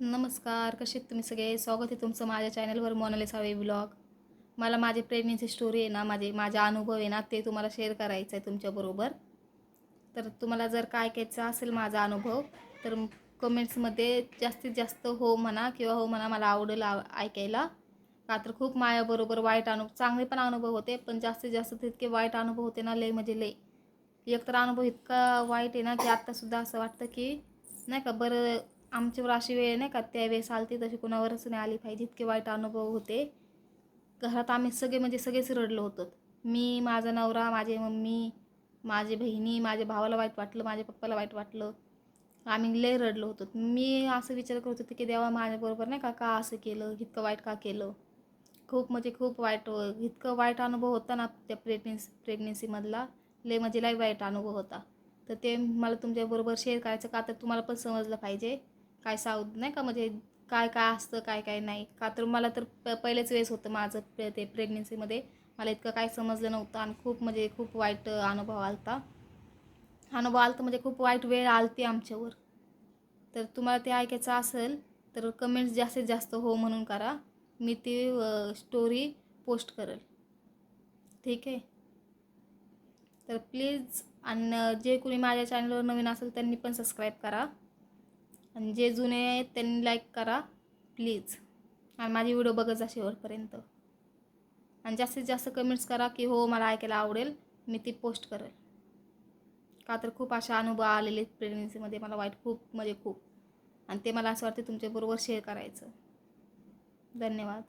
नमस्कार कसे तुम्ही सगळे? स्वागत आहे तुमचं माझ्या चॅनलवर मोनाली सावे ब्लॉग. मला माझी प्रेग्नेन्सी स्टोरी आहे ना माझे माझा अनुभव आहे ना ते तुम्हाला शेअर करायचं आहे तुमच्याबरोबर तर तुम्हाला जर काय ऐकायचं असेल माझा अनुभव तर कमेंट्समध्ये जास्तीत जास्त हो म्हणा किंवा हो म्हणा मला आवडेल आ- ऐकायला. का तर खूप माझ्याबरोबर वाईट अनुभव चांगले पण अनुभव होते पण जास्तीत जास्त तितके वाईट अनुभव होते ना लय म्हणजे लय. एक तर अनुभव इतका वाईट आहे ना की आत्तासुद्धा असं वाटतं की नाही का बरं आमच्यावर अशी वेळ नाही का त्यावेळेस आलती तशी कोणावरच नाही आली पाहिजे. इतके वाईट अनुभव होते. घरात आम्ही सगळे म्हणजे सगळेच रडलो होतो. मी माझा नवरा माझी मम्मी माझी बहिणी माझ्या भावाला वाईट वाटलं माझ्या पप्पाला वाईट वाटलं. आम्ही लय रडलो होतो. मी असं विचार करत होते की देवा माझ्याबरोबर नाही का का असं केलं इतकं वाईट का केलं? खूप म्हणजे खूप वाईट इतकं वाईट अनुभव होता ना त्या प्रेग्नेन्सी प्रेग्नेन्सीमधला लय म्हणजे लय वाईट अनुभव होता. तर ते मला तुमच्याबरोबर शेअर करायचं का? तर तुम्हाला पण समजलं पाहिजे. काय साऊद नाही का? म्हणजे काय काय असतं काय काय नाही. का तर मला तर प पहिलेच वेळेस होतं माझं ते प्रेग्नेन्सीमध्ये मला इतकं काय समजलं नव्हतं आणि खूप म्हणजे खूप वाईट अनुभव आलता. अनुभव आलता म्हणजे खूप वाईट वेळ आलती आमच्यावर. तर तुम्हाला ते ऐकायचं असेल तर कमेंट्स जास्तीत जास्त हो म्हणून करा. मी ती स्टोरी पोस्ट करेल. ठीक आहे? तर प्लीज आणि जे कोणी माझ्या चॅनलवर नवीन असेल त्यांनी पण सबस्क्राईब करा. आणि जे जुने आहेत त्यांनी लाईक करा प्लीज आणि माझी व्हिडिओ बघत जा शेवटपर्यंत. आणि जास्तीत जास्त कमेंट्स करा की हो मला ऐकायला आवडेल मी ती पोस्ट करेल. का तर खूप अशा अनुभव आलेले आहेत मला वाईट खूप म्हणजे खूप. आणि ते मला असं वाटतं तुमच्याबरोबर शेअर करायचं. धन्यवाद.